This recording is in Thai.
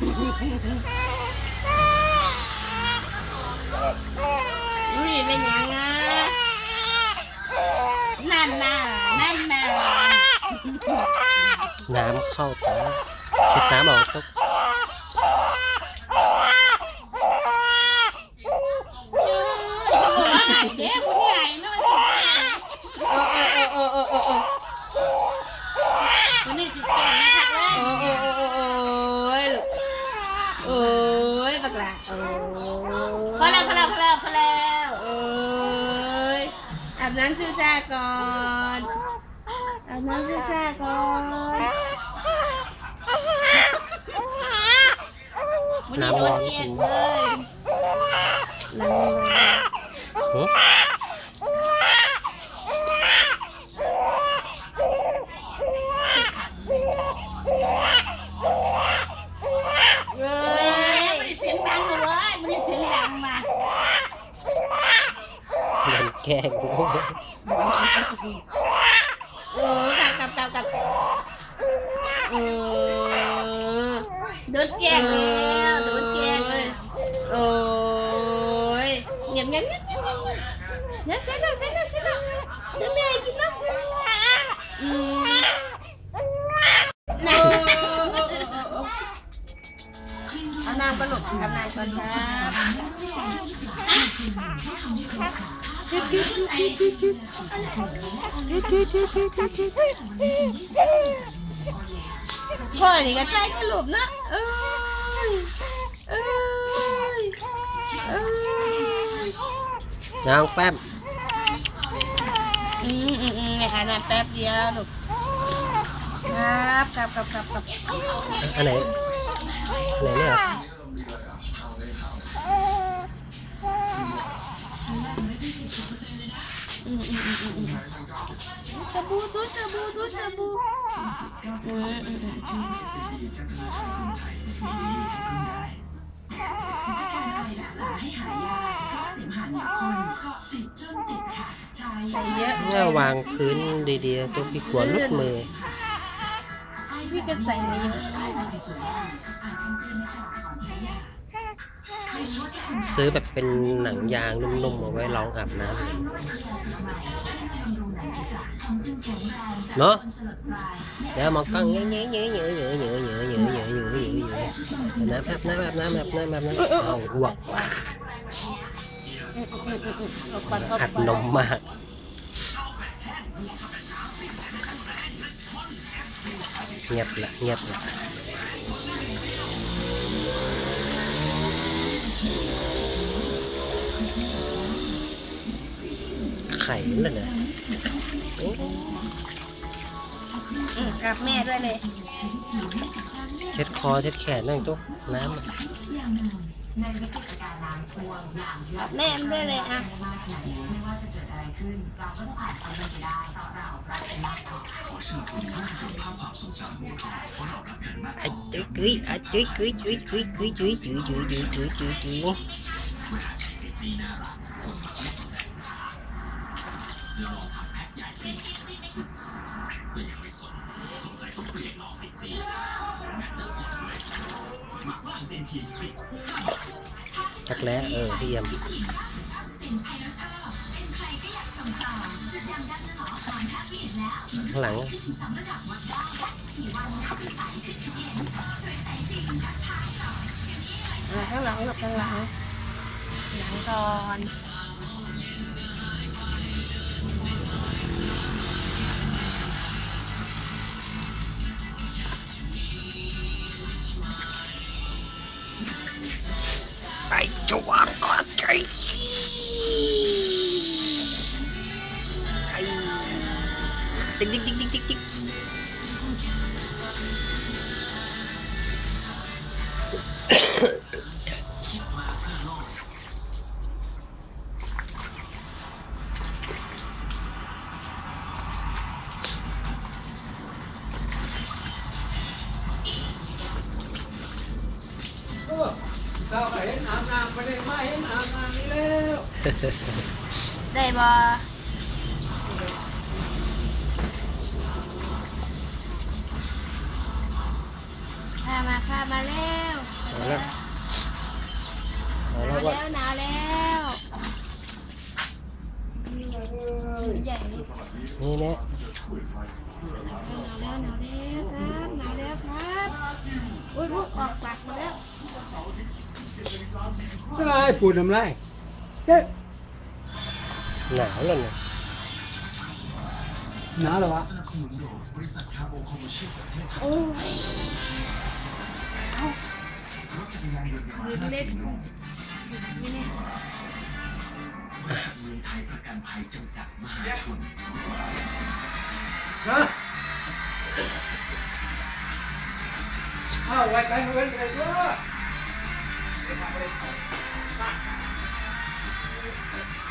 Ui, mẹ nhận à Nam mà, nam mà. Nam khâu tả Chị tám bảo tức ยบักหลาโอ้พอแล้วพอแล้วพอแล้วพอแล้วโอ้ยอาบน้ำชูชาก่อนอาบน้ำชูชาก่อนวันนี้โดนเกลี kè bố ừ, cặp cặp cặp ừ. đốt kè kìa đốt kè ôi. Nhầm nhầm nhầm nhầm nhầm xé nào xé nào xé nào. Nó mê chứ nó ăn nam có lục ăn nam còn ra Thôi thì cái tay cái lụp nó ơi ơi ơi Nào Pháp Nè hả nè Pháp gì á lụp Cặp cặp cặp cặp Anh này. Anh này nữa สบู่ทุเนี่ยวางพื้นดีๆก็พี่ขวนลุกมือพี่ก็ใส่มาเซื้อแบบเป็นหนังยางนุ่มๆเอาไว้รองอาบน้ำเนาะเดี๋ยวมองกล้องเงี้ยเงี้ยเงี้ยเงี้ยเงี้ยเงี้ยเงี้ยเงี้ยเงี้ยเงี้ยเงี้ยเงี้ยน้ำแบบน้ำแบบน้ำแบบน้ำแบบน้ำเอาอ้วกอืมอืมอืมอืมเอาปัดเข้าอัดไปนมมากเงียบละเงียบละ ข่นั่นน่ะโอ้อืมกลับแม่ด้วยเลยเช็ดคอเช็ดแขนนั่งตุ๊กน้ำอะกลับแม่มันด้วยเลยอะอะจุ๊ยจุ๊ยอะจุ๊ยจุ๊ยจุ๊ยจุ๊ยจุ๊ยจุ๊ยจุ๊ยจุ๊ยจุ๊ยจุ๊ยจุ๊ย ลอทำแพ็คใหญ่ดีก็ยังไม่สนสงสัยต้องเปลี่ยนลองติตีแม้จะสดเลยหมักล่าเป็นทีสติชักแล้วเออพี่เยี่มหลังข้างหลังหงหลังหลังก่อน Ay! Ay! Tik tik tik tik tik tik. Oh. กติ๊กติ๊กติ๊กติ๊กติ๊กได้บ่ถ้ามาค่ะมาแล้วเอาละเอาหละนาวว่าแล้วหนาวแล้วใหญ่เลยนี่แน่หนาวแล้วหนาวแล้วครับหนาวแล้วครับอุ้ยลูกออกปากมาแล้ว ไอ้ปูดน้ำลายเฮ้ยหนาวแล้วเนี่ยหนาวเหรอวะโอ้ยเอามีเล็ดนี่เนี่ยฮะอ้าวไว้ไปไว้ไปด้วย Thank you.